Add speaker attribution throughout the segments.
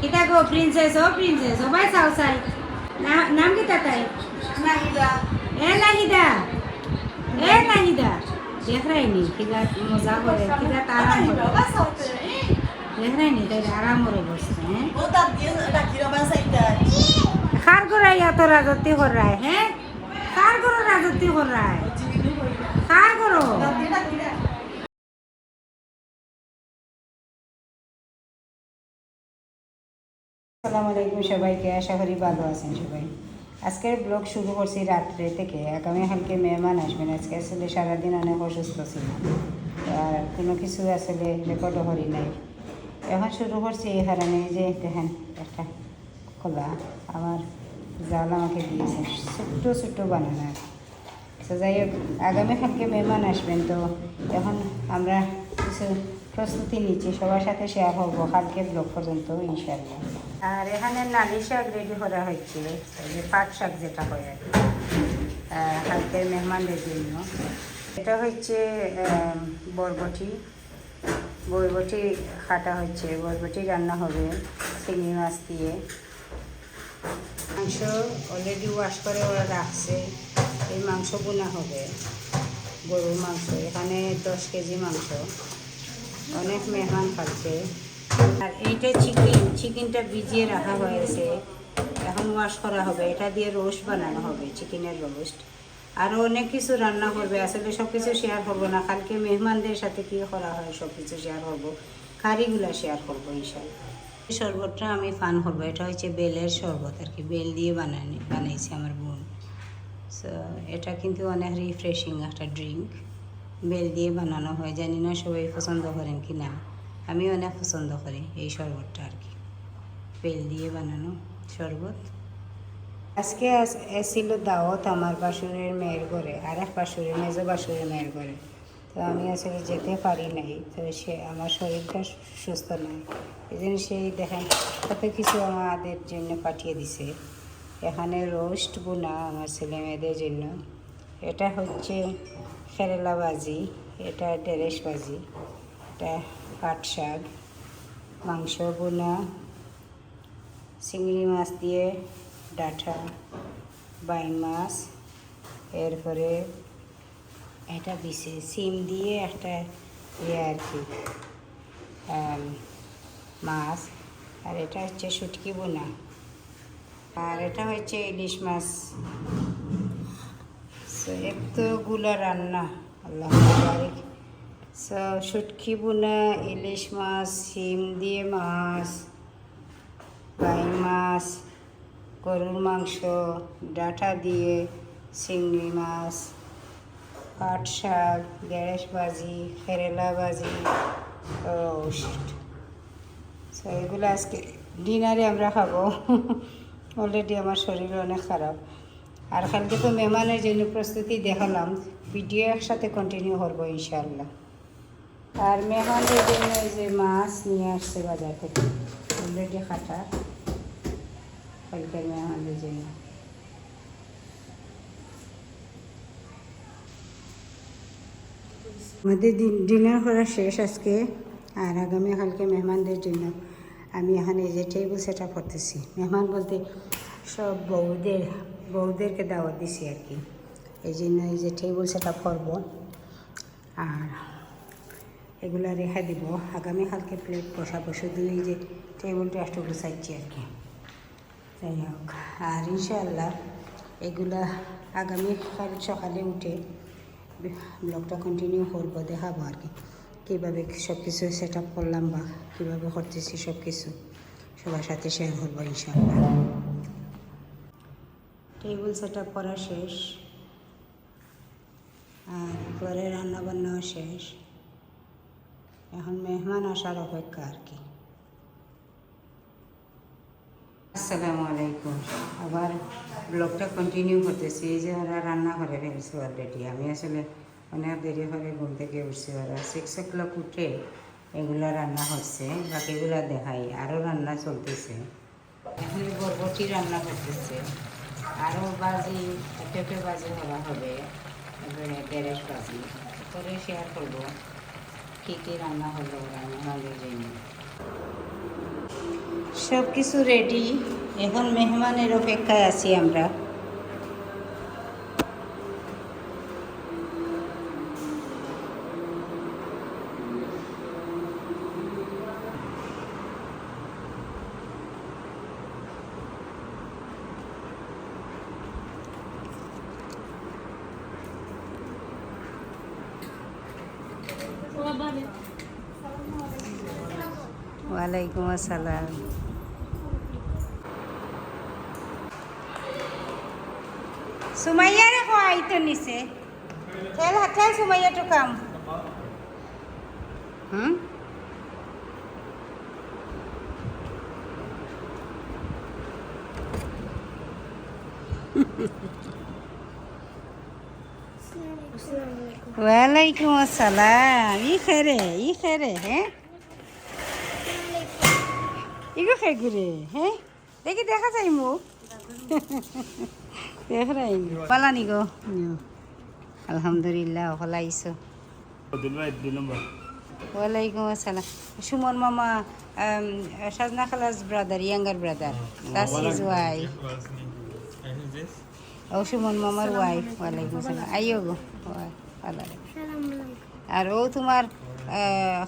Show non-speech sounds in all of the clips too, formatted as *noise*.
Speaker 1: কিতা গো প্রিন্সেস ও প্রিন্সেস ও চাও চাই। নাম কিতা তাই? এ নাহিদা এ নাহিদা। দেখ রাইনি কিতা মজা করে কিতা করে দেখ রাইনি তাই আরাম করে বসছে হ্যাঁ কার করে এত রাজত্ব করায় হ্যাঁ কার করে রাজত্ব করায় আসসালামু আলাইকুম সবাইকে, আশা করি ভালো আছেন সবাই। আজকের ব্লগ শুরু করছি রাত্রে থেকে। আগামী কালকে মেহমান আসবেন। আজকে আসলে সারাদিন অনেক অসুস্থ ছিলাম। আর কোনো কিছু আসলে রেকর্ডও করি নাই। এখন শুরু করছি এই কারণে যে দেখেন, একটা খোলা। আমার জাল আমাকে দিয়েছে। ছোট্ট ছোট্ট বানানা। তো যাই হোক, আগামী কালকে মেহমান আসবেন। তো এখন আমরা কিছু প্রস্তুতি নিচ্ছি, সবার সাথে শেয়ার করব কালকে ব্লগ পর্যন্ত ইনশাল্লাহ আর এখানে নালি শাক রেডি করা এই যে পাট শাক যেটা হয় আর কালকের মেহমানদের জন্য। এটা হচ্ছে বরবটি। বরবটি কাটা হচ্ছে, বরবটি রান্না হবে চিংড়ি মাছ দিয়ে। মাংস অলরেডি ওয়াশ করে ওরা রাখছে, এই মাংস বোনা হবে, গরুর মাংস। এখানে দশ কেজি মাংস। অনেক মেহমান খাচ্ছে। আর এইটা চিকেন চিকেনটা ভিজিয়ে রাখা হয়েছে। এখন ওয়াশ করা হবে। এটা দিয়ে রোস্ট বানানো হবে চিকেনের রোস্ট আরও অনেক কিছু রান্না করবে। আসলে সব কিছু শেয়ার করব না। কালকে মেহমানদের সাথে কী করা হয় সব কিছু শেয়ার করব কারিগুলো শেয়ার করব ইনশাল্লাহ শরবতটা আমি পান করব। এটা হচ্ছে বেলের শরবত আর কি। বেল দিয়ে বানানি বানাইছে আমার বোন। সো এটা কিন্তু অনেক রিফ্রেশিং একটা ড্রিঙ্ক বেল দিয়ে বানানো হয়, জানি না সবাই পছন্দ করেন কি না। আমি অনেক পছন্দ করি এই শরবতটা আর কি। বেল দিয়ে বানানো শরবত। আজকে এসেছিল দাওয়াত আমার বাসুরের মেয়ের ঘরে, আর এক বাসুরের মেজো বাসুরের মেয়ের ঘরে। তো আমি আসলে যেতে পারি নাই, তো সে, আমার শরীরটা সুস্থ নয় এই জন্য সেই দেখেন কত কিছু আমাদের জন্য পাঠিয়ে দিছে। এখানে রোস্ট বোনা আমার ছেলে মেয়েদের জন্য। এটা হচ্ছে কেরালা ভাজি, এটা ডেরেস ভাজি, এটা পাট শাক, মাংস বোনা চিংড়ি মাছ দিয়ে ডাঁটা বাইন মাছ, এরপরে এটা দিছে, সিম দিয়ে একটা ইয়ে আর কি মাছ, আর এটা হচ্ছে শুটকি বোনা আর এটা হচ্ছে ইলিশ মাছ। সো এতগুলো রান্না, আল্লাহ বারিক বোনা ইলিশ মাছ সিম দিয়ে মাছ বাইন মাছ, গরুর মাংস, ডাঁটা দিয়ে চিংড়ি মাছ, পাট শাক গ্যাস ভাজি, কেরেলা ভাজি। রোস্ট এগুলো আজকে ডিনারে আমরা খাব। *laughs* অলরেডি আমার শরীর অনেক খারাপ। আর কালকে তো মেহমানের জন্য প্রস্তুতি দেখালাম, ভিডিও একসাথে কন্টিনিউ করব ইনশাল্লাহ আর মেহমানদের জন্য যে মাছ নিয়ে আসছে বাজার থেকে অলরেডি কাটা কালকের মেহমানদের জন্য। আমাদের ডিনার করা শেষ আজকে, আর আগামী কালকে মেহমানদের জন্য আমি এখানে যে টেবিল সেট আপ করতেছি। মেহমান বলতে সব বউদের বউদেরকে দাওয়াত দিছি আর কি। এই জন্য এই যে টেবিল সেট আপ করব আর এগুলো রেখা দিব। আগামী কালকে প্লেট বসাবো। শুধু এই যে টেবিলটা একটু গুছাইছি আর কি। যাই হোক। আর ইনশাআল্লাহ এগুলা আগামী কাল সকালে উঠে ব্লগটা কন্টিনিউ করব, দেখাবো আর কি। কীভাবে সব কিছু সেট আপ করলাম বা কীভাবে করতেছি সব কিছু সবার সাথে শেয়ার করব ইনশাআল্লাহ। টেবিল সেট আপ করা শেষ। আর পরে রান্নাবান্নাও শেষ। এখন মেহমান আসার অপেক্ষা আর কি। আসসালামু আলাইকুম। আবার ব্লগটা কন্টিনিউ করতেছি। এই যে ওরা রান্না করে ফেলছে অলরেডি আমি আসলে অনেক দেরি করে ঘুম থেকে উঠছি। ওরা সিক্স ও ক্লক উঠে এগুলা রান্না হচ্ছে। বাকিগুলা দেখাই। আরও রান্না চলতেছে। এখন বরবটি রান্না করতেছে। আরও বাজি পেঁপে বাজি করা হবে, এবারে গ্যারেজ বাজি। করে শেয়ার করব কী কী রান্না হলো রান্না হলো জন্য সব কিছু রেডি এখন মেহমানের অপেক্ষায় আছি আমরা। ওয়ালাইকুম আসসালাম। সুমাইয়া রে কয় তো নিছে? ঠেল ঠেল সুমাইয়া তো কাম। হুম? *laughs* ওয়ালাইকুম আসসালাম। ই খেরে ই খেরে হ্যাঁ? ইগো খাই ঘুরে হ্যাঁ? দেখি দেখা যায় মুখ দেখ রাই পালানি গো। আলহামদুলিল্লাহ ভালো আইসো ওয়ালাইকুম আসসালাম। সুমন মামা সাজনা খালাস brother younger brother. That's his wife ও সুমন মামার ওয়াইফ ওয়ালাইকুম আসসালাম আইও গো আর ও তোমার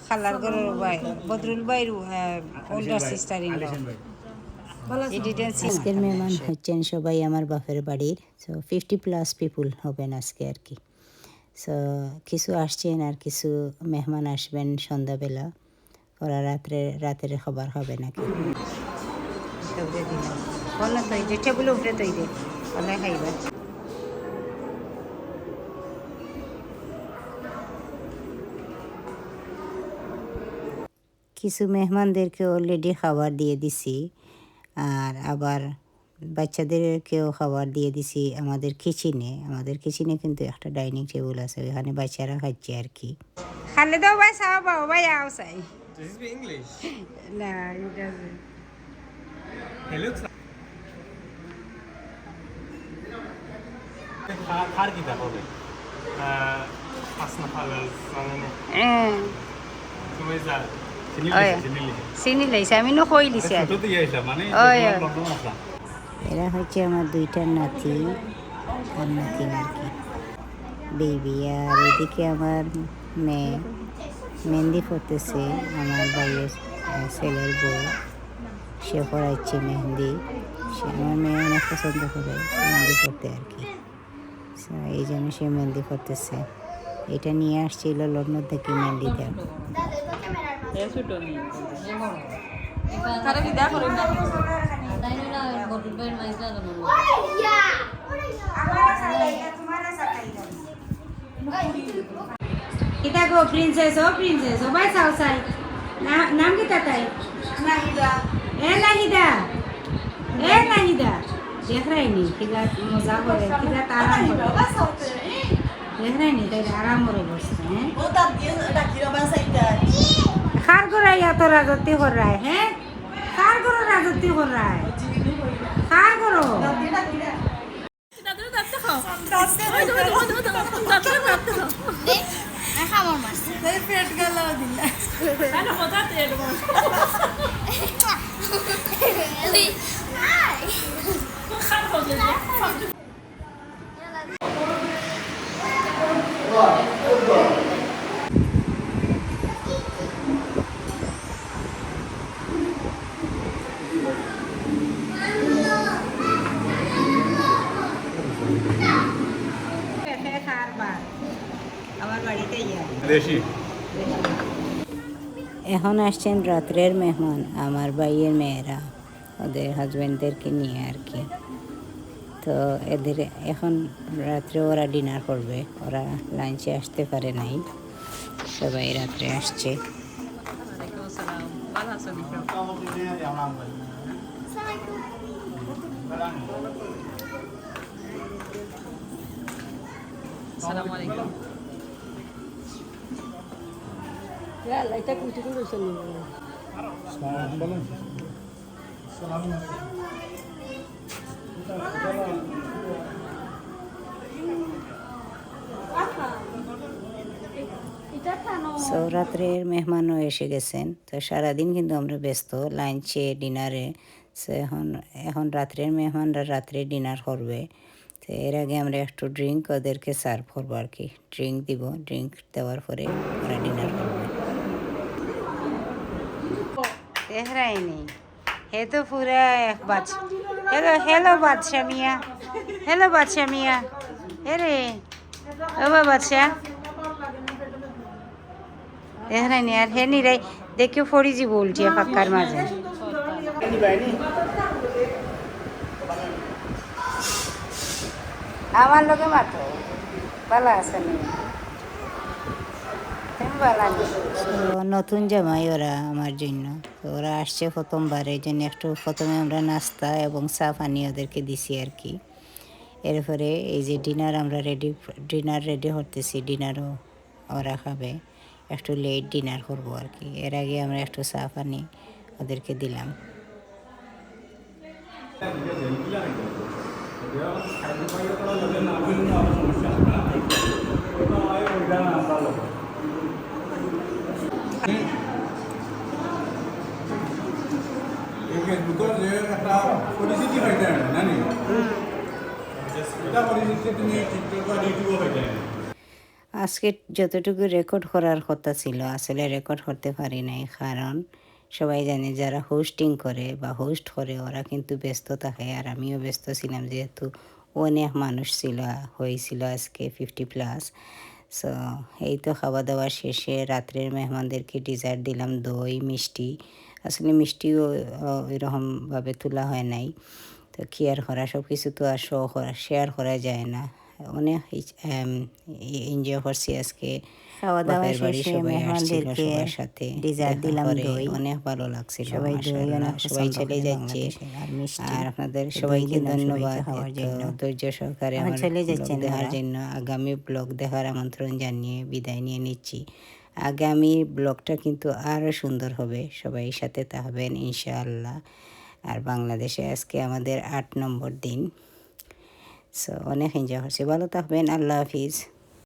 Speaker 1: খালার ঘরের ভাই বদরুল ভাইয়ের ওল্ডার সিস্টার ইন
Speaker 2: আজকের মেহমান হচ্ছেন সবাই আমার বাপের বাড়ির। সো ফিফটি প্লাস পিপুল হবেন আজকে আর কি। সো কিছু আসছেন আর কিছু মেহমান আসবেন সন্ধ্যাবেলা। ওরা রাত্রে রাতের খাবার হবে নাকি?
Speaker 1: দিলাম। না তৈ দে টেবিল উপরে তৈ দে ওলাই খাইবা
Speaker 2: কিছু মেহমানদেরকে অলরেডি খাবার দিয়ে দিছি আর আবার বাচ্চাদেরকেও খাবার দিয়ে দিছি আমাদের কিচেনে আমাদের কিচেনে কিন্তু একটা ডাইনিং টেবিল আছে ওখানে বাচ্চারা খাচ্ছে আর কি
Speaker 1: খালে দাও ভাই চাও পাও ভাই আও চাই
Speaker 3: Does he speak English? *laughs*
Speaker 1: না it doesn't.
Speaker 3: He looks like. ফালাস
Speaker 1: হ্যাঁ
Speaker 3: তুমি চিনি
Speaker 1: লাইছে আমি নো কই আর
Speaker 3: ছোট দিয়ে আইসা মানে
Speaker 2: এরা হচ্ছে আমার দুইটা নাতি আর নাতি আর কি বেবি আর এদিকে আমার মেয়ে মেহেন্দি পড়তেছে আমার ভাইয়ের আহ, ছেলের বউ। সে পড়াচ্ছে মেহেন্দি। সে আমার মেয়ে অনেক পছন্দ করে মেহেন্দি পড়তে আর কি। এই জন্য সে মেহেন্দি পড়তেছে এটা নিয়ে আসছিল লন্ডন থেকে মেহেন্দি দেওয়া
Speaker 1: কিতা গো প্রিন্সেস ও প্রিন্সেস ও নাম কিতা তাই? নাহিদা। এ নাহিদা এ নাহিদা। দেখ রাই মজা করে কিলা আরাম করে নি তাই আরাম করে বসছে করে এত রাজত্ব কর রায় হ্যাঁ করো রাজত্ব কর রায় খার করো বার আমার বাড়িতে ইয়া
Speaker 3: দেশি
Speaker 2: এখন আসছেন রাত্রের মেহমান আমার ভাইয়ের মেয়েরা ওদের হাজব্যান্ডদেরকে নিয়ে আর কি। তো এদের এখন রাত্রে ওরা ডিনার করবে। ওরা লাঞ্চে আসতে পারে নাই। সবাই রাত্রে আসছে।
Speaker 4: আসসালামু আলাইকুম।
Speaker 1: সো সৌরাত্রের মেহমানও এসে গেছেন। তো সারাদিন কিন্তু আমরা ব্যস্ত, লাঞ্চে, ডিনারে। এখন এখন রাত্রের মেহমানরা রাত্রে ডিনার করবে। তো এর আগে আমরা একটু ড্রিঙ্ক ওদেরকে সার্ভ করব আর কি। ড্রিঙ্ক দিব, ড্রিঙ্ক দেওয়ার পরে ওরা ডিনার করবে।
Speaker 5: এহরাই নেই হে তো পুরা এক বাচ্চা હેલો હેલો બાદશાહ મિયા હેલો બાદશાહ મિયા હેરે હવે બાદશાહ હેરા ને યાર હે નહીં રહી દેખ્યો ફોડીજી બોલજી આ પક્કારમાં જાય আমার লোকে মাত্র ভালো আছে
Speaker 1: নতুন জামাই ওরা আমার জন্য ওরা আসছে প্রথমবার এই জন্য একটু প্রথমে আমরা নাস্তা এবং চা পানি ওদেরকে দিছি আর কি এরপরে এই যে ডিনার আমরা রেডি ডিনার রেডি করতেছি ডিনারও ওরা খাবে একটু লেট ডিনার করব আর কি এর আগে আমরা একটু চা পানি ওদেরকে দিলাম
Speaker 3: দুটোর যে একটা পরিস্থিতি হয়ে যায় না জানি এটা পরিস্থিতি তুমি টিকটক বা ইউটিউবে হয়ে যায়।
Speaker 1: আজকে যতটুকু রেকর্ড করার কথা ছিল আসলে রেকর্ড করতে পারি নাই কারণ সবাই জানে যারা হোস্টিং করে বা হোস্ট করে ওরা কিন্তু ব্যস্ত থাকে আর আমিও ব্যস্ত ছিলাম যেহেতু অনেক মানুষ ছিল হয়েছিল আজকে ফিফটি প্লাস সো এই তো খাওয়া দাওয়া শেষে রাত্রের মেহমানদেরকে ডিজার্ট দিলাম দই মিষ্টি। আসলে মিষ্টিও ওইরকমভাবে তোলা হয় নাই। তো কেয়ার করা সব কিছু তো আর শো করা শেয়ার করা যায় না। অনেক এনজয় করছি আজকে
Speaker 5: খাওয়া দাওয়া শেষে মেহমানদেরকে
Speaker 1: সাথে।
Speaker 5: দিলাম দই।
Speaker 1: অনেক ভালো লাগছিল
Speaker 5: সবাই দই
Speaker 1: মাশাআল্লাহ।
Speaker 5: অনেক
Speaker 1: সবাই চলে যাচ্ছে।
Speaker 5: আর
Speaker 1: আপনাদের সবাইকে ধন্যবাদ
Speaker 5: খাওয়ার
Speaker 1: এত ধৈর্য সহকারে আমার
Speaker 5: চলে যাচ্ছেন
Speaker 1: দেখার জন্য আগামী ব্লগ দেখার আমন্ত্রণ জানিয়ে বিদায় নিয়ে নিচ্ছি। আগামী ব্লগটা কিন্তু আরও সুন্দর হবে। সবাই সাথে থাকবেন, ইনশাআল্লাহ। আর বাংলাদেশে আজকে আমাদের আট নম্বর দিন। সো অনেক এনজয় হচ্ছে। ভালো থাকবেন। আল্লাহ হাফিজ।